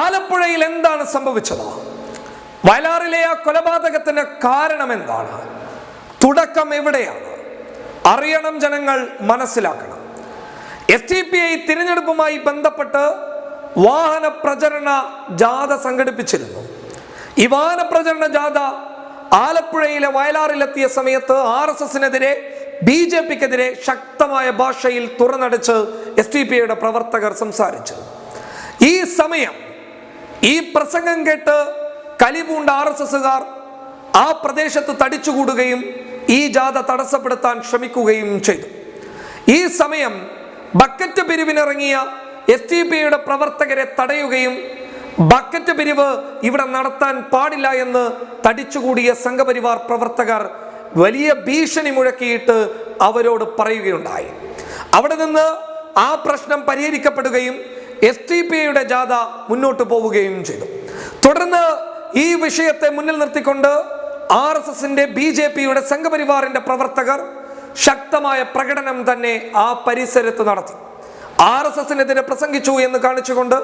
ആലപ്പുഴയിൽ എന്താണ് സംഭവിച്ചത്? വയലാറിലെ ആ കൊലപാതകത്തിന് കാരണം എന്താണ്? തുടക്കം എവിടെയാണ്? അറിയണം ജനങ്ങൾ മനസ്സിലാക്കണം. എസ് ടി പി ഐ തിരഞ്ഞെടുപ്പുമായി ബന്ധപ്പെട്ട് വാഹന പ്രചരണ ജാഥ സംഘടിപ്പിച്ചിരുന്നു. ഈ വാഹന പ്രചരണ ജാഥ ആലപ്പുഴയിലെ വയലാറിലെത്തിയ സമയത്ത് ആർ എസ് എസിനെതിരെ ബി ജെ പിക്കെതിരെ ശക്തമായ ഭാഷയിൽ തുറന്നടിച്ച് എസ് ടി പി ഐയുടെ പ്രവർത്തകർ സംസാരിച്ചു. ഈ സമയം ഈ പ്രസംഗം കേട്ട് കലിപൂണ്ട ആർ എസ് എസുകാർ ആ പ്രദേശത്ത് തടിച്ചുകൂടുകയും ഈ ജാഥ തടസ്സപ്പെടുത്താൻ ശ്രമിക്കുകയും ചെയ്തു. ഈ സമയം ബക്കറ്റ് പിരിവിനിറങ്ങിയ എസ് ടി പിയുടെ പ്രവർത്തകരെ തടയുകയും ബക്കറ്റ് പിരിവ് ഇവിടെ നടത്താൻ പാടില്ല എന്ന് തടിച്ചുകൂടിയ സംഘപരിവാർ പ്രവർത്തകർ വലിയ ഭീഷണി മുഴക്കിയിട്ട് അവരോട് പറയുകയുണ്ടായി. അവിടെ നിന്ന് ആ പ്രശ്നം പരിഹരിക്കപ്പെടുകയും എസ് ടി പി ഐയുടെ ജാഥ മുന്നോട്ട് പോവുകയും ചെയ്തു. തുടർന്ന് ഈ വിഷയത്തെ മുന്നിൽ നിർത്തിക്കൊണ്ട് ആർ എസ് എസിന്റെ ബി ജെ പിയുടെ സംഘപരിവാറിന്റെ പ്രവർത്തകർ ശക്തമായ പ്രകടനം തന്നെ ആ പരിസരത്ത് നടത്തി. ആർ എസ് എസിനെതിരെ പ്രസംഗിച്ചു എന്ന് കാണിച്ചുകൊണ്ട്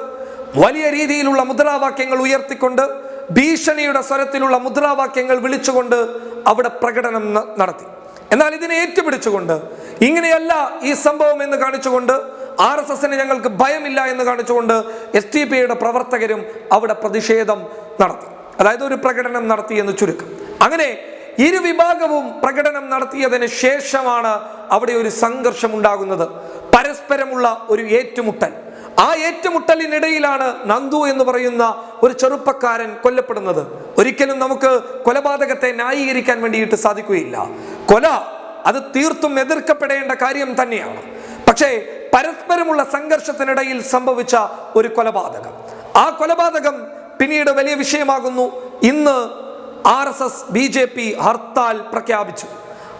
വലിയ രീതിയിലുള്ള മുദ്രാവാക്യങ്ങൾ ഉയർത്തിക്കൊണ്ട് ഭീഷണിയുടെ സ്വരത്തിലുള്ള മുദ്രാവാക്യങ്ങൾ വിളിച്ചുകൊണ്ട് അവിടെ പ്രകടനം നടത്തി. എന്നാൽ ഇതിനെ ഏറ്റുപിടിച്ചുകൊണ്ട് ഇങ്ങനെയല്ല ഈ സംഭവം എന്ന് കാണിച്ചുകൊണ്ട് ആർ എസ് എസിന് ഞങ്ങൾക്ക് ഭയമില്ല എന്ന് കാണിച്ചുകൊണ്ട് എസ് ടി പി യുടെ പ്രവർത്തകരും അവിടെ പ്രതിഷേധം നടത്തി. അതായത് ഒരു പ്രകടനം നടത്തി എന്ന് ചുരുക്കം. അങ്ങനെ ഇരു വിഭാഗവും പ്രകടനം നടത്തിയതിന് ശേഷമാണ് അവിടെ ഒരു സംഘർഷം ഉണ്ടാകുന്നത് പരസ്പരമുള്ള ഒരു ഏറ്റുമുട്ടൽ. ആ ഏറ്റുമുട്ടലിനിടയിലാണ് നന്ദു എന്ന് പറയുന്ന ഒരു ചെറുപ്പക്കാരൻ കൊല്ലപ്പെടുന്നത്. ഒരിക്കലും നമുക്ക് കൊലപാതകത്തെ ന്യായീകരിക്കാൻ വേണ്ടിയിട്ട് സാധിക്കുകയില്ല. കൊല അത് തീർത്തും എതിർക്കപ്പെടേണ്ട കാര്യം തന്നെയാണ്. പക്ഷേ പരസ്പരമുള്ള സംഘർഷത്തിനിടയിൽ സംഭവിച്ച ഒരു കൊലപാതകം. ആ കൊലപാതകം പിന്നീട് വലിയ വിഷയമാകുന്നു. ഇന്ന് R S S B J P hartal പ്രഖ്യാപിച്ചു.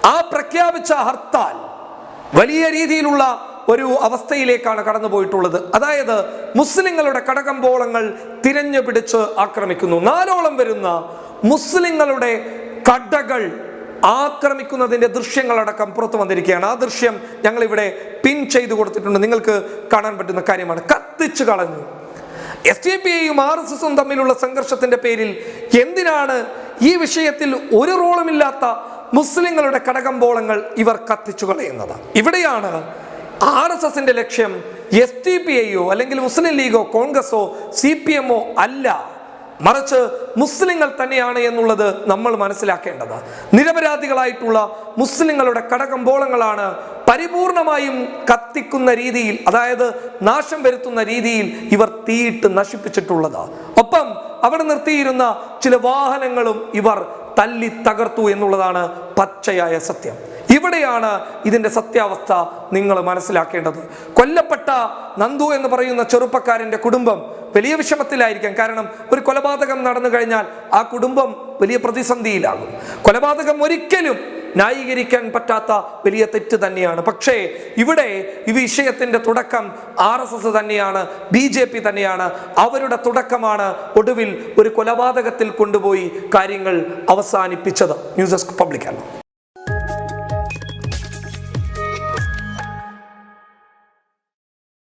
ആ പ്രഖ്യാപിച്ച ഹർത്താൽ വലിയ രീതിയിലുള്ള ഒരു അവസ്ഥയിലേക്കാണ് കടന്നു പോയിട്ടുള്ളത് അതായത് മുസ്ലിങ്ങളുടെ കടകമ്പോളങ്ങൾ തിരഞ്ഞു പിടിച്ച് ആക്രമിക്കുന്നു. നാലോളം വരുന്ന മുസ്ലിങ്ങളുടെ കടകൾ ആക്രമിക്കുന്നതിന്റെ ദൃശ്യങ്ങളടക്കം പുറത്തു വന്നിരിക്കുകയാണ്. ആ ദൃശ്യം ഞങ്ങൾ ഇവിടെ പിൻ ചെയ്തു കൊടുത്തിട്ടുണ്ട്. നിങ്ങൾക്ക് കാണാൻ പറ്റുന്ന കാര്യമാണ്. കത്തിച്ചു കളഞ്ഞു. എസ് ഡി പി ഐയും ആർ എസ് എസും തമ്മിലുള്ള സംഘർഷത്തിന്റെ പേരിൽ എന്തിനാണ് ഈ വിഷയത്തിൽ ഒരു റോളുമില്ലാത്ത മുസ്ലിങ്ങളുടെ കടകമ്പോളങ്ങൾ ഇവർ കത്തിച്ചു കളയുന്നത്? ഇവിടെയാണ് ആർ എസ് എസിന്റെ ലക്ഷ്യം എസ് ടി പി ഐയോ അല്ലെങ്കിൽ മുസ്ലിം ലീഗോ കോൺഗ്രസോ സി പി എമ്മോ അല്ല. മറിച്ച് മുസ്ലിങ്ങൾ തന്നെയാണ് എന്നുള്ളത് നമ്മൾ മനസ്സിലാക്കേണ്ടത്. നിരപരാധികളായിട്ടുള്ള മുസ്ലിങ്ങളുടെ കടകമ്പോളങ്ങളാണ് പരിപൂർണമായും കത്തിക്കുന്ന രീതിയിൽ അതായത് നാശം വരുത്തുന്ന രീതിയിൽ ഇവർ തീയിട്ട് നശിപ്പിച്ചിട്ടുള്ളത്. ഒപ്പം അവിടെ നിർത്തിയിരുന്ന ചില വാഹനങ്ങളും ഇവർ തല്ലി തകർത്തു എന്നുള്ളതാണ് പച്ചയായ സത്യം. ഇവിടെയാണ് ഇതിന്റെ സത്യാവസ്ഥ നിങ്ങൾ മനസ്സിലാക്കേണ്ടത്. കൊല്ലപ്പെട്ട നന്ദു എന്ന് പറയുന്ന ചെറുപ്പക്കാരന്റെ കുടുംബം വലിയ വിഷമത്തിലായിരിക്കാം. കാരണം ഒരു കൊലപാതകം നടന്നു കഴിഞ്ഞാൽ ആ കുടുംബം വലിയ പ്രതിസന്ധിയിലാകും. കൊലപാതകം ഒരിക്കലും ന്യായീകരിക്കാൻ പറ്റാത്ത വലിയ തെറ്റ് തന്നെയാണ്. പക്ഷേ ഇവിടെ ഈ വിഷയത്തിന്റെ തുടക്കം ആർ എസ് എസ് തന്നെയാണ് ബി ജെ പി തന്നെയാണ്. അവരുടെ തുടക്കമാണ് ഒടുവിൽ ഒരു കൊലപാതകത്തിൽ കൊണ്ടുപോയി കാര്യങ്ങൾ അവസാനിപ്പിച്ചത്. News desk പബ്ലിക്കാണ്